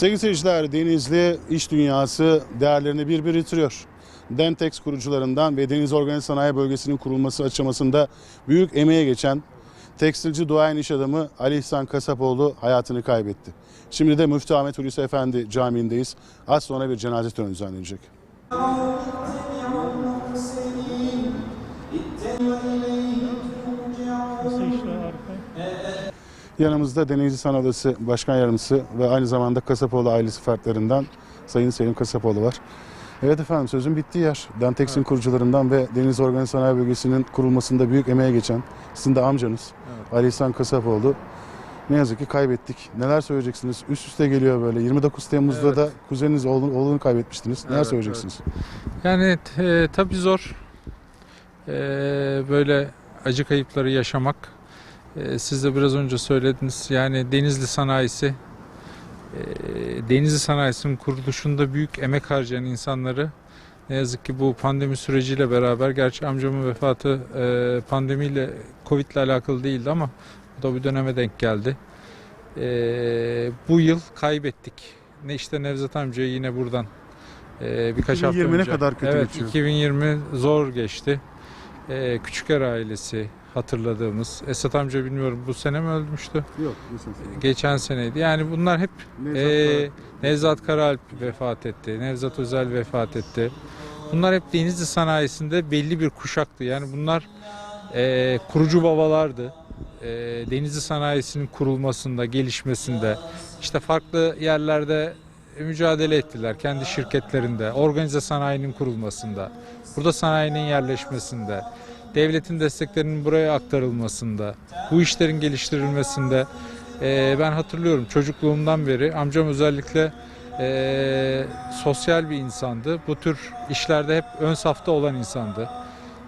Sevgili seyirciler, Denizli iş dünyası değerlerini bir bir yitiriyor. Dentex kurucularından ve Deniz Organize Sanayi Bölgesi'nin kurulması aşamasında büyük emeğe geçen tekstilci duayen iş adamı Ali İhsan Kasapoğlu hayatını kaybetti. Şimdi de Müftü Ahmet Hulusi Efendi Camii'ndeyiz. Az sonra bir cenaze töreni düzenlenecek. Yanımızda Denizli Sanat Odası Başkan Yardımcısı ve aynı zamanda Kasapoğlu ailesi fertlerinden Sayın Selim Kasapoğlu var. Evet efendim sözün bittiği yer. Dentex'in kurucularından ve Deniz Organize Sanayi Bölgesi'nin kurulmasında büyük emeğe geçen sizin de amcanız Ali İhsan Kasapoğlu. Ne yazık ki kaybettik. Neler söyleyeceksiniz? Üst üste geliyor böyle. 29 Temmuz'da Evet. da kuzeniniz oğlunu, oğlunu kaybetmiştiniz. Neler Evet, söyleyeceksiniz? Yani e, tabii zor. E, böyle acı kayıpları yaşamak. E, siz de biraz önce söylediniz. Yani Denizli sanayisi, e, Denizli sanayisinin kuruluşunda büyük emek harcayan insanları ne yazık ki bu pandemi süreciyle beraber, gerçi amcamın vefatı e, pandemiyle, Covid ile alakalı değildi ama bu da bir döneme denk geldi. E, bu yıl kaybettik. Ne işte Nevzat amcayı yine buradan e, birkaç hafta 2020 ne önce. kadar kötü evet, geçiyor. 2020 zor geçti. Ee, Küçüker ailesi hatırladığımız. Esat amca bilmiyorum bu sene mi ölmüştü? Yok. Geçen seneydi. Yani bunlar hep ee, Nevzat Karalp vefat etti. Nevzat Özel vefat etti. Bunlar hep Denizli sanayisinde belli bir kuşaktı. Yani bunlar ee, kurucu babalardı. Ee, Denizli sanayisinin kurulmasında, gelişmesinde, işte farklı yerlerde mücadele ettiler. Kendi şirketlerinde, organize sanayinin kurulmasında, burada sanayinin yerleşmesinde, devletin desteklerinin buraya aktarılmasında, bu işlerin geliştirilmesinde ee, ben hatırlıyorum çocukluğumdan beri amcam özellikle ee, sosyal bir insandı. Bu tür işlerde hep ön safta olan insandı.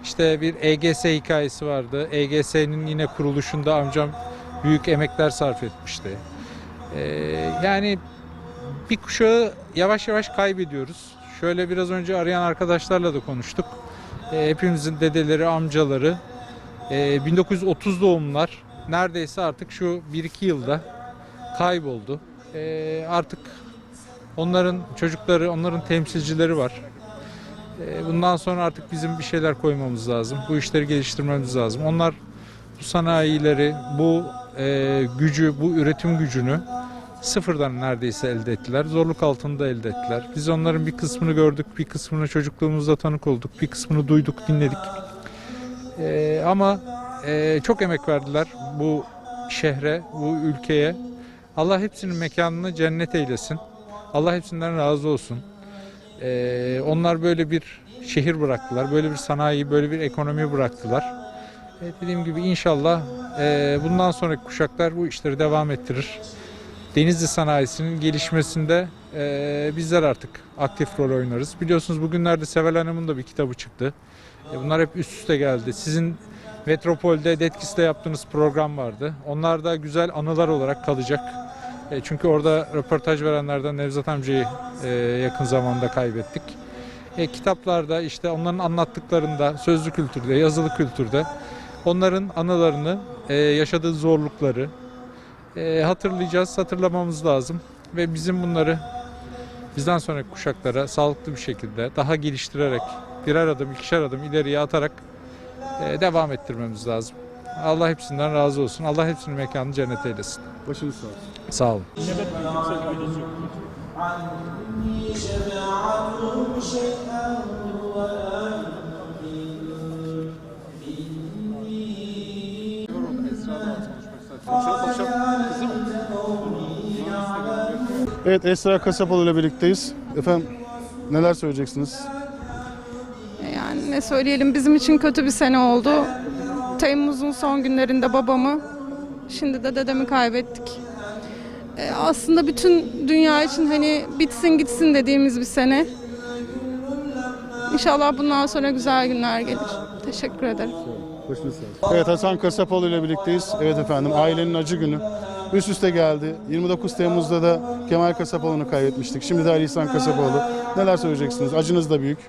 İşte bir EGS hikayesi vardı. EGS'nin yine kuruluşunda amcam büyük emekler sarf etmişti. Ee, yani bir kuşağı yavaş yavaş kaybediyoruz. Şöyle biraz önce arayan arkadaşlarla da konuştuk. Ee, hepimizin dedeleri, amcaları ee, 1930 doğumlar neredeyse artık şu 1-2 yılda kayboldu. Ee, artık onların çocukları, onların temsilcileri var. Bundan sonra artık bizim bir şeyler koymamız lazım. Bu işleri geliştirmemiz lazım. Onlar bu sanayileri, bu e, gücü, bu üretim gücünü sıfırdan neredeyse elde ettiler. Zorluk altında elde ettiler. Biz onların bir kısmını gördük, bir kısmını çocukluğumuzda tanık olduk, bir kısmını duyduk, dinledik. Ee, ama e, çok emek verdiler bu şehre, bu ülkeye. Allah hepsinin mekanını cennet eylesin. Allah hepsinden razı olsun. Ee, onlar böyle bir şehir bıraktılar, böyle bir sanayi, böyle bir ekonomi bıraktılar. Ee, dediğim gibi inşallah e, bundan sonraki kuşaklar bu işleri devam ettirir. Denizli sanayisinin gelişmesinde e, bizler artık aktif rol oynarız. Biliyorsunuz bugünlerde Seval Hanım'ın da bir kitabı çıktı. E, bunlar hep üst üste geldi. Sizin Metropol'de Detkis'te yaptığınız program vardı. Onlar da güzel anılar olarak kalacak. E, çünkü orada röportaj verenlerden Nevzat amcayı e, yakın zamanda kaybettik. E, kitaplarda işte onların anlattıklarında sözlü kültürde, yazılı kültürde onların anılarını, e, yaşadığı zorlukları e, hatırlayacağız, hatırlamamız lazım. Ve bizim bunları bizden sonraki kuşaklara sağlıklı bir şekilde daha geliştirerek birer adım, ikişer adım ileriye atarak e, devam ettirmemiz lazım. Allah hepsinden razı olsun. Allah hepsinin mekanını cennet eylesin. Başınız sağ olsun. Sağ olun. Nöbet kimse Evet Esra Kasapoğlu ile birlikteyiz. Efendim neler söyleyeceksiniz? Yani ne söyleyelim bizim için kötü bir sene oldu. Temmuz'un son günlerinde babamı, şimdi de dedemi kaybettik. Ee, aslında bütün dünya için hani bitsin gitsin dediğimiz bir sene. İnşallah bundan sonra güzel günler gelir. Teşekkür ederim. Evet Hasan Kasapoğlu ile birlikteyiz. Evet efendim ailenin acı günü. Üst üste geldi. 29 Temmuz'da da Kemal Kasapoğlu'nu kaybetmiştik. Şimdi de Ali İhsan Kasapoğlu. Neler söyleyeceksiniz? Acınız da büyük.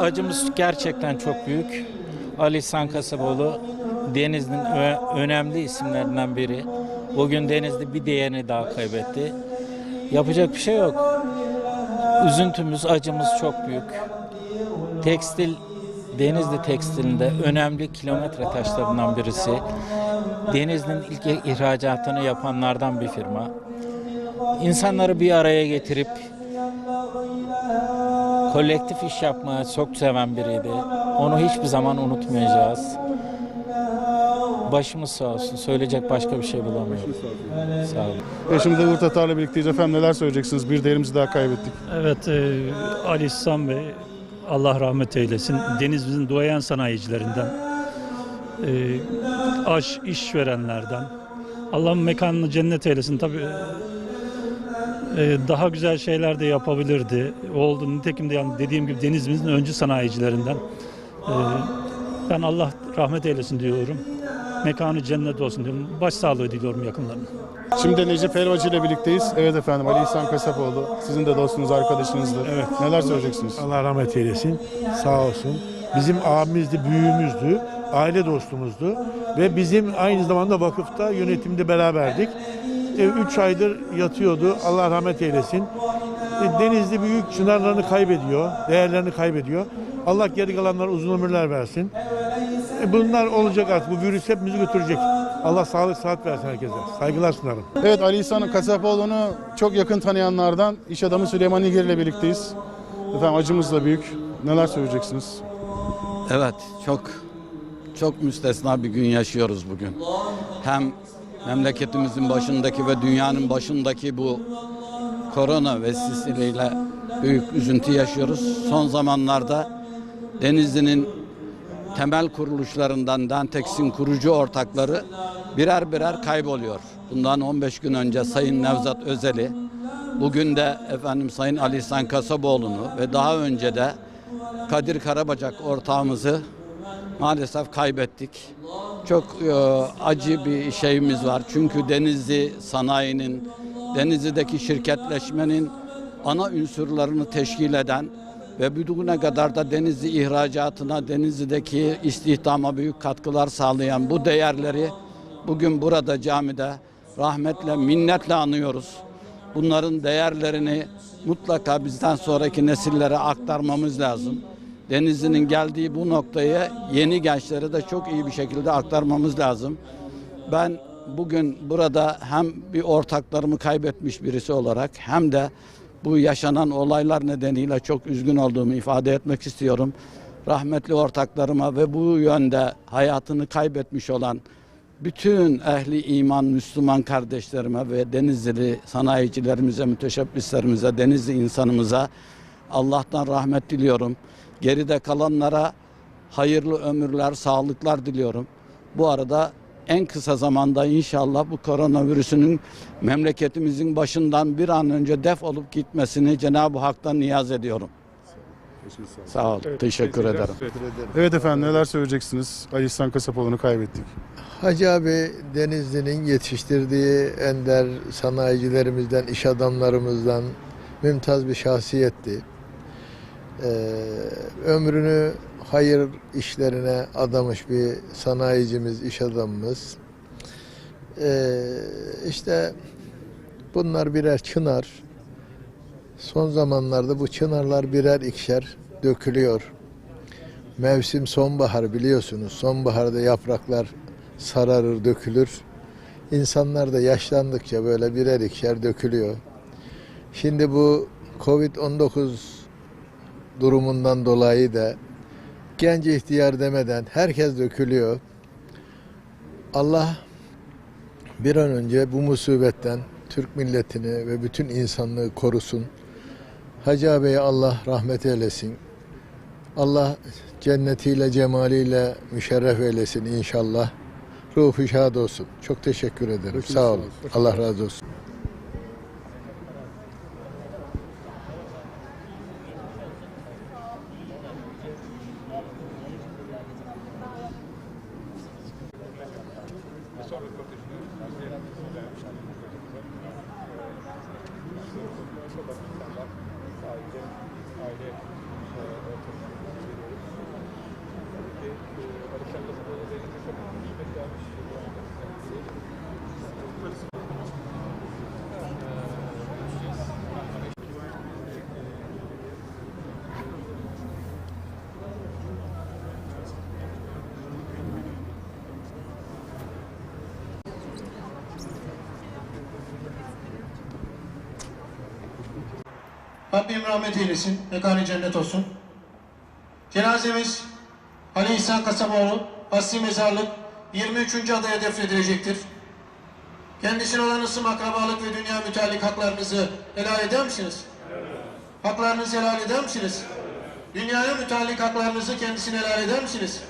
Acımız gerçekten çok büyük. Ali İhsan Kasaboğlu Denizli'nin önemli isimlerinden biri. Bugün Denizli bir değerini daha kaybetti. Yapacak bir şey yok. Üzüntümüz, acımız çok büyük. Tekstil, Denizli tekstilinde önemli kilometre taşlarından birisi. Denizli'nin ilk ihracatını yapanlardan bir firma. İnsanları bir araya getirip kolektif iş yapmaya çok seven biriydi. Onu hiçbir zaman unutmayacağız. Başımız sağ olsun. Söyleyecek başka bir şey bulamıyorum. Sağ olun. Eşimde Uğur Tatar'la birlikteyiz. Efendim neler söyleyeceksiniz? Bir değerimizi daha kaybettik. Evet, e, Ali İhsan Bey, Allah rahmet eylesin. Denizimizin duayen sanayicilerinden, e, aş işverenlerden. Allah mekanını cennet eylesin. Tabii e, daha güzel şeyler de yapabilirdi. Oldu. Nitekim de yani dediğim gibi denizimizin öncü sanayicilerinden. E, ben Allah rahmet eylesin diyorum. Mekanı cennet olsun diyorum. Başsağlığı diliyorum yakınlarına. Şimdi Necip Helvacı ile birlikteyiz. Evet efendim Ali İhsan Kasapoğlu. Sizin de dostunuz, arkadaşınızdır. Evet. Neler söyleyeceksiniz? Allah rahmet eylesin. Sağ olsun. Bizim abimizdi, büyüğümüzdü. Aile dostumuzdu. Ve bizim aynı zamanda vakıfta yönetimde beraberdik. 3 aydır yatıyordu. Allah rahmet eylesin. E, Denizli büyük çınarlarını kaybediyor. Değerlerini kaybediyor. Allah geri kalanlara uzun ömürler versin. E, Bunlar olacak artık. Bu virüs hepimizi götürecek. Allah sağlık sıhhat versin herkese. Saygılar sunarım. Evet Ali İhsan Kasapoğlu'nu çok yakın tanıyanlardan iş adamı Süleyman İgir ile birlikteyiz. Efendim acımız da büyük. Neler söyleyeceksiniz? Evet, çok çok müstesna bir gün yaşıyoruz bugün. Hem memleketimizin başındaki ve dünyanın başındaki bu korona vesilesiyle büyük üzüntü yaşıyoruz. Son zamanlarda Denizli'nin temel kuruluşlarından Dantex'in kurucu ortakları birer birer kayboluyor. Bundan 15 gün önce Sayın Nevzat Özeli, bugün de efendim Sayın Ali İhsan Kasaboğlu'nu ve daha önce de Kadir Karabacak ortağımızı maalesef kaybettik. Çok e, acı bir şeyimiz var. Çünkü Denizli sanayinin, Denizli'deki şirketleşmenin ana unsurlarını teşkil eden ve bugüne kadar da Denizli ihracatına, Denizli'deki istihdama büyük katkılar sağlayan bu değerleri bugün burada camide rahmetle, minnetle anıyoruz. Bunların değerlerini mutlaka bizden sonraki nesillere aktarmamız lazım. Denizli'nin geldiği bu noktaya yeni gençlere de çok iyi bir şekilde aktarmamız lazım. Ben bugün burada hem bir ortaklarımı kaybetmiş birisi olarak hem de bu yaşanan olaylar nedeniyle çok üzgün olduğumu ifade etmek istiyorum. Rahmetli ortaklarıma ve bu yönde hayatını kaybetmiş olan bütün ehli iman Müslüman kardeşlerime ve Denizli sanayicilerimize, müteşebbislerimize, Denizli insanımıza Allah'tan rahmet diliyorum. Geride kalanlara hayırlı ömürler, sağlıklar diliyorum. Bu arada en kısa zamanda inşallah bu koronavirüsünün memleketimizin başından bir an önce def olup gitmesini Cenab-ı Hak'tan niyaz ediyorum. Sağ ol. teşekkür ederim. Evet efendim neler söyleyeceksiniz? Ali İhsan Kasapoğlu'nu kaybettik. Hacı abi Denizli'nin yetiştirdiği ender sanayicilerimizden, iş adamlarımızdan mümtaz bir şahsiyetti. Ee, ömrünü hayır işlerine adamış bir sanayicimiz, iş adamımız. Ee, işte bunlar birer çınar. Son zamanlarda bu çınarlar birer ikişer dökülüyor. Mevsim sonbahar biliyorsunuz. Sonbaharda yapraklar sararır, dökülür. İnsanlar da yaşlandıkça böyle birer ikişer dökülüyor. Şimdi bu Covid-19 durumundan dolayı da genç ihtiyar demeden herkes dökülüyor. Allah bir an önce bu musibetten Türk milletini ve bütün insanlığı korusun. Hacı ağabeye Allah rahmet eylesin. Allah cennetiyle, cemaliyle müşerref eylesin inşallah. Ruhu şad olsun. Çok teşekkür ederim. Sağ olun. Allah razı olsun. Sadece aile Rabbim rahmet eylesin. Mekanı cennet olsun. Cenazemiz Ali İhsan Kasaboğlu Asli Mezarlık 23. adaya defnedilecektir. Kendisine olan ısım, akrabalık ve dünya müteallik haklarınızı helal eder misiniz? Haklarınızı helal eder misiniz? Dünyaya müteallik haklarınızı kendisine helal eder misiniz?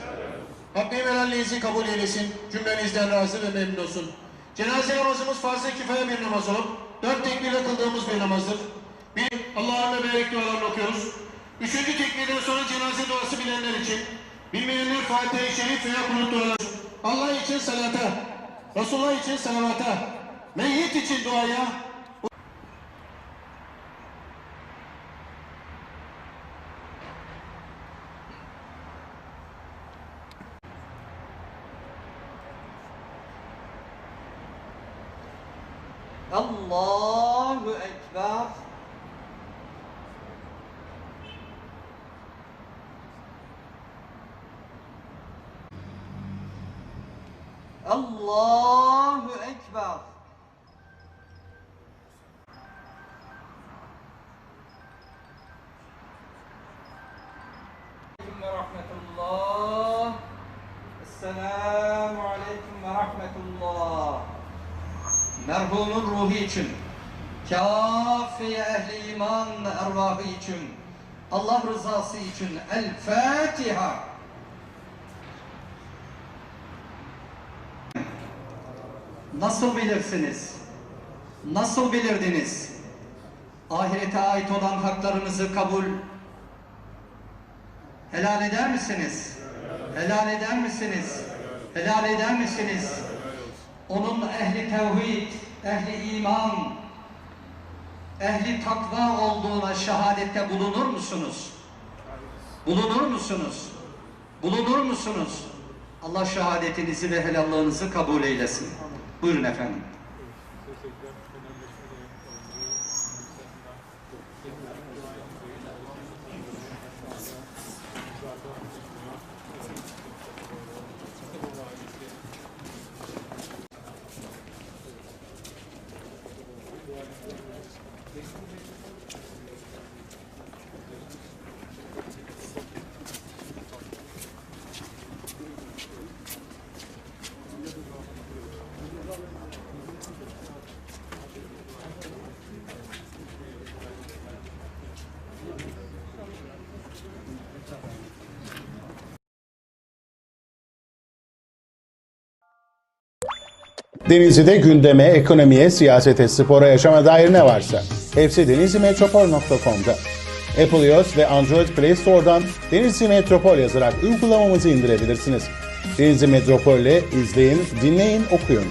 Rabbim helalliğinizi kabul eylesin. Cümlenizden razı ve memnun olsun. Cenaze namazımız farz-ı kifaya bir namaz olup dört tekbirle kıldığımız bir namazdır. Bir, Allah'ın ve berek dualarını okuyoruz. Üçüncü tekbirden sonra cenaze duası bilenler için, bilmeyenler Fatiha-i Şerif veya kunut dualar. Allah için salata, Resulullah için salavata, meyyit için duaya, Allahu Ekber. Allahu Ekber. ve rahmetullah. Esselamu aleyküm ve rahmetullah. Merhumun ruhu için, kâfi ehli iman ervahı için, Allah rızası için El Fatiha. Nasıl bilirsiniz? Nasıl bilirdiniz? Ahirete ait olan haklarınızı kabul helal eder misiniz? Helal eder misiniz? Helal eder misiniz? onun ehli tevhid, ehli iman, ehli takva olduğuna şehadette bulunur musunuz? Bulunur musunuz? Bulunur musunuz? Allah şehadetinizi ve helallığınızı kabul eylesin. Buyurun efendim. Denizli'de gündeme, ekonomiye, siyasete, spora, yaşama dair ne varsa hepsi denizlimetropol.com'da. Apple iOS ve Android Play Store'dan Denizli Metropol yazarak uygulamamızı indirebilirsiniz. Denizli Metropol'le izleyin, dinleyin, okuyun.